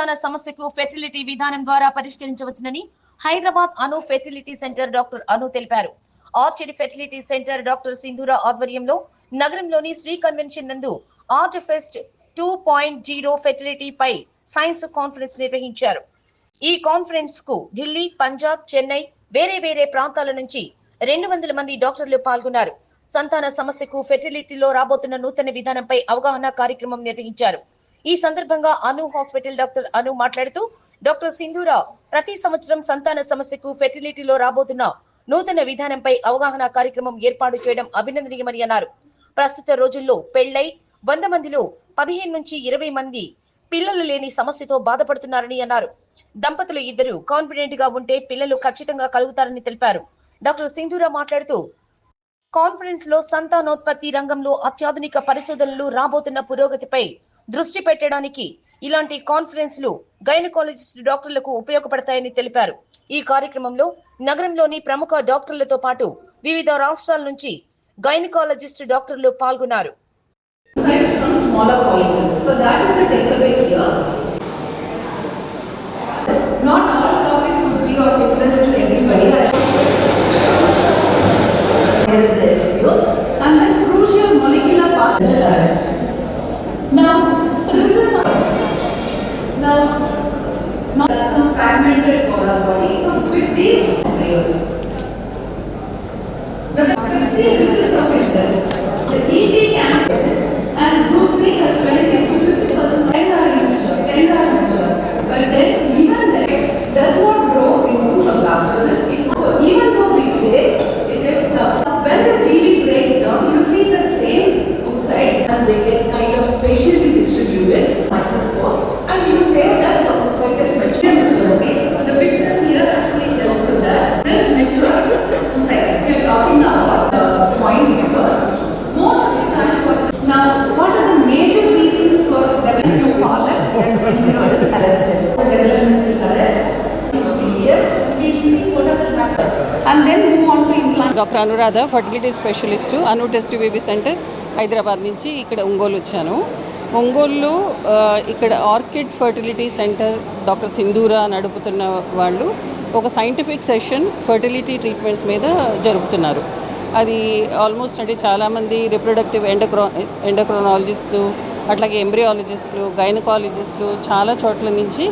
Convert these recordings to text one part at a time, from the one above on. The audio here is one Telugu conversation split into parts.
సంతాన సమస్యకు ఫెర్టిలిటీ విధానం ద్వారా పరిష్కరించవచ్చునని Hyderabad Anu fertility centre doctor Anu తెలిపారు. Orchid fertility centre doctor Sindhura ఆధ్వర్యంలో నగరంలోని శ్రీ కన్వెన్షన్ నందు art fest two point zero fertility పై సైన్స్ కాన్ఫరెన్స్ నిర్వహించారు. ఈ కాన్ఫరెన్స్కు ఢిల్లీ పంజాబ్ చెన్నై వేరే వేరే ప్రాంతాల నుంచి రెండు వందల మంది డాక్టర్లు పాల్గొన్నారు. సంతాన సమస్యకు ఫెర్టిలిటీలో రాబోతున్న నూతన విధానంపై అవగాహన కార్యక్రమం నిర్వహించారు. ఈ సందర్భంగా అను హాస్పిటల్ డాక్టర్ అను మాట్లాడుతూ డాక్టర్ సింధూరా ప్రతి సంవత్సరం సంతాన సమస్యకు ఫెర్టిలిటీలో రాబోతున్న నూతన విధానంపై అవగాహన కార్యక్రమం ఏర్పాటు చేయడం అభినందనీయమని అన్నారు. ప్రస్తుత రోజుల్లో పెళ్ళై వంద మందిలో పదిహేను నుంచి ఇరవై మంది పిల్లలు లేని సమస్యతో బాధపడుతున్నారని అన్నారు. దంపతులు ఇద్దరు కాన్ఫిడెంట్గా ఉంటే పిల్లలు ఖచ్చితంగా కలుగుతారని తెలిపారు. డాక్టర్ సింధూరా మాట్లాడుతూ కాన్ఫరెన్స్లో సంతానోత్పత్తి రంగంలో అత్యాధునిక పరిశోధనలు రాబోతున్న పురోగతిపై దృష్టి పెట్టడానికి ఇలాంటి కాన్ఫరెన్స్లు గైనకాలజిస్ట్ డాక్టర్లకు ఉపయోగపడతాయని తెలిపారు. ఈ కార్యక్రమంలో నగరంలోని ప్రముఖ డాక్టర్లతో పాటు వివిధ రాష్ట్రాల నుంచి గైనకాలజిస్ట్ డాక్టర్లు పాల్గొన్నారు. environmental body. So with these scenarios, the doctor Anuradha fertility specialist Anu test baby centre Hyderabad నుంచి ఇక్కడ ఒంగోలు వచ్చాను. ఒంగోలులో ఇక్కడ Orchid fertility centre doctor Sindhura నడుపుతున్న వాళ్ళు ఒక సైంటిఫిక్ సెషన్ ఫర్టిలిటీ ట్రీట్మెంట్స్ మీద జరుపుతున్నారు. అది ఆల్మోస్ట్ అంటే చాలామంది రిప్రొడక్టివ్ ఎండక్రో ఎండక్రోనాలజిస్టు అట్లాగే ఎంబ్రియాలజిస్టులు గైనకాలజిస్టులు చాలా చోట్ల నుంచి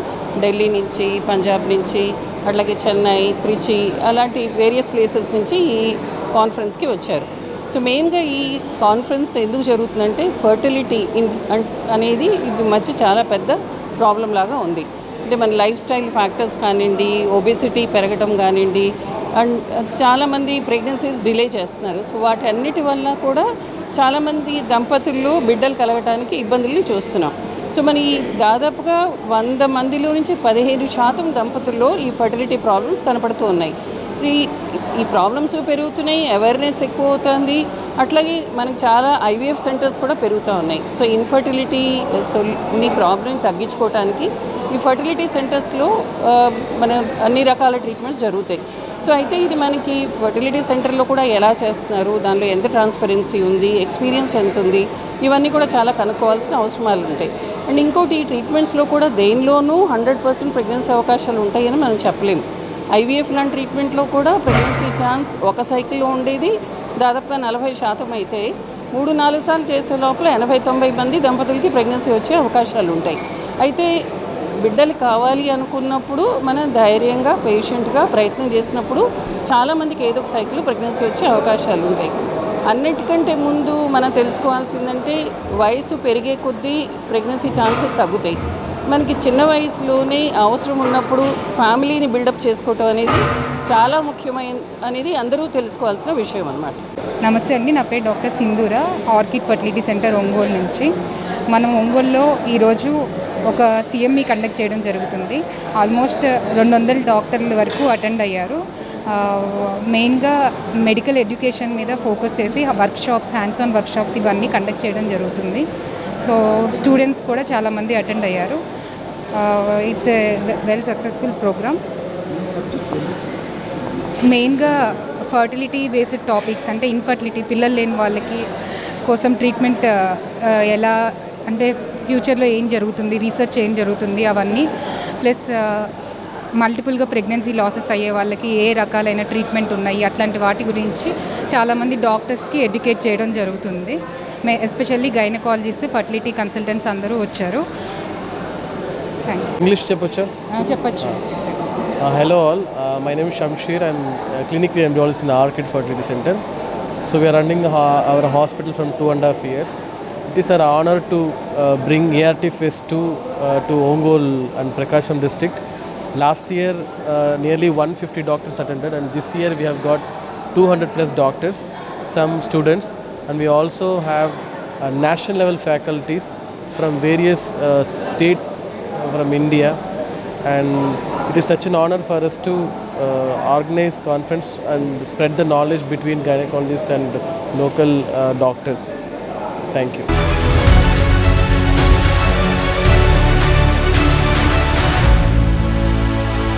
ఢిల్లీ నుంచి పంజాబ్ నుంచి అట్లాగే చెన్నై త్రిచి అలాంటి వేరియస్ ప్లేసెస్ నుంచి ఈ కాన్ఫరెన్స్కి వచ్చారు. సో మెయిన్గా ఈ కాన్ఫరెన్స్ ఎందుకు జరుగుతుందంటే ఫర్టిలిటీ ఇన్ అనేది ఇది మధ్య చాలా పెద్ద ప్రాబ్లం లాగా ఉంది. అంటే మన లైఫ్ స్టైల్ ఫ్యాక్టర్స్ కానివ్వండి ఒబేసిటీ పెరగటం కానివ్వండి అండ్ చాలామంది ప్రెగ్నెన్సీస్ డిలే చేస్తున్నారు. సో వాటి అన్నిటి వల్ల కూడా చాలామంది దంపతుల్లో బిడ్డలు కలగటానికి ఇబ్బందుల్ని చూస్తున్నాం. సో మన ఈ దాదాపుగా వంద మందిలో నుంచి పదిహేను శాతం దంపతుల్లో ఈ ఫర్టిలిటీ ప్రాబ్లమ్స్ కనపడుతూ ఉన్నాయి. ఈ ఈ ప్రాబ్లమ్స్ పెరుగుతున్నాయి అవేర్నెస్ ఎక్కువ అవుతుంది అట్లాగే మనకు చాలా ఐవీఎఫ్ సెంటర్స్ కూడా పెరుగుతూ ఉన్నాయి. సో ఇన్ఫర్టిలిటీ సొల్ ఈ ప్రాబ్లమ్ తగ్గించుకోవడానికి ఈ ఫర్టిలిటీ సెంటర్స్లో మన అన్ని రకాల ట్రీట్మెంట్స్ జరుగుతాయి. సో అయితే ఇది మనకి ఫర్టిలిటీ సెంటర్లో కూడా ఎలా చేస్తున్నారు? దానిలో ఎంత ట్రాన్స్పరెన్సీ ఉంది? ఎక్స్పీరియన్స్ ఎంత ఉంది? ఇవన్నీ కూడా చాలా కనుక్కోవాల్సిన అవసరాలు ఉంటాయి. అండ్ ఇంకోటి ఈ ట్రీట్మెంట్స్లో కూడా దేనిలోనూ హండ్రెడ్ పర్సెంట్ ప్రెగ్నెన్సీ అవకాశాలు ఉంటాయని మనం చెప్పలేము. ఐవీఎఫ్ లాంటి ట్రీట్మెంట్లో కూడా ప్రెగ్నెన్సీ ఛాన్స్ ఒక సైకిల్లో ఉండేది. దాదాపుగా నలభై శాతం అయితే మూడు నాలుగు సార్లు చేసే లోపల ఎనభై తొంభై మంది దంపతులకి ప్రెగ్నెన్సీ వచ్చే అవకాశాలు ఉంటాయి. అయితే బిడ్డలు కావాలి అనుకున్నప్పుడు మనం ధైర్యంగా పేషెంట్గా ప్రయత్నం చేసినప్పుడు చాలామందికి ఏదో ఒక సైకిల్ ప్రెగ్నెన్సీ వచ్చే అవకాశాలు ఉంటాయి. అన్నిటికంటే ముందు మనం తెలుసుకోవాల్సిందంటే వయసు పెరిగే కొద్దీ ప్రెగ్నెన్సీ ఛాన్సెస్ తగ్గుతాయి. మనకి చిన్న వయసులోనే అవసరం ఉన్నప్పుడు ఫ్యామిలీని బిల్డప్ చేసుకోవటం అనేది చాలా ముఖ్యమైన అనేది అందరూ తెలుసుకోవాల్సిన విషయం అన్నమాట. నమస్తే అండి. నా పేరు డాక్టర్ సింధూర ఆర్కిడ్ ఫర్టిలిటీ సెంటర్ ఒంగోలు నుంచి. మనం ఒంగోలులో ఈరోజు ఒక సిఎంఈ కండక్ట్ చేయడం జరుగుతుంది. ఆల్మోస్ట్ రెండు వందల డాక్టర్ల వరకు అటెండ్ అయ్యారు. మెయిన్గా మెడికల్ ఎడ్యుకేషన్ మీద ఫోకస్ చేసి వర్క్షాప్స్ హ్యాండ్స్ ఆన్ వర్క్షాప్స్ ఇవన్నీ కండక్ట్ చేయడం జరుగుతుంది. సో స్టూడెంట్స్ కూడా చాలామంది అటెండ్ అయ్యారు. It's a well successful programme మెయిన్గా ఫర్టిలిటీ బేస్డ్ టాపిక్స్ అంటే ఇన్ఫర్టిలిటీ పిల్లలు లేని వాళ్ళకి కోసం ట్రీట్మెంట్ ఎలా అంటే ఫ్యూచర్లో ఏం జరుగుతుంది రీసెర్చ్ ఏం జరుగుతుంది అవన్నీ ప్లస్ మల్టిపుల్గా ప్రెగ్నెన్సీ లాసెస్ అయ్యే వాళ్ళకి ఏ రకాలైన ట్రీట్మెంట్ ఉన్నాయి అట్లాంటి వాటి గురించి చాలామంది డాక్టర్స్కి ఎడ్యుకేట్ చేయడం జరుగుతుంది. మే ఎస్పెషల్లీ గైనకాలజిస్ట్ ఫర్టిలిటీ కన్సల్టెంట్స్ అందరూ వచ్చారు. ఇంగ్లీష్ చెప్పొచ్చా? చెప్పచ్చు. Hello all my name Shamsheer I'm clinical embryologist in Orchid fertility centre so we're running our hospital from two and half years it is our honor to uh, bring ART Phase 2 uh, to Ongol and Prakasham district. Last year, uh, nearly 150 doctors attended, and this year we have got 200 plus doctors, some students, and we also have uh, national level faculties from various uh, state from India, and it is such an honor for us to uh, organize conference and spread the knowledge between gynecologists and local uh, doctors. Thank you.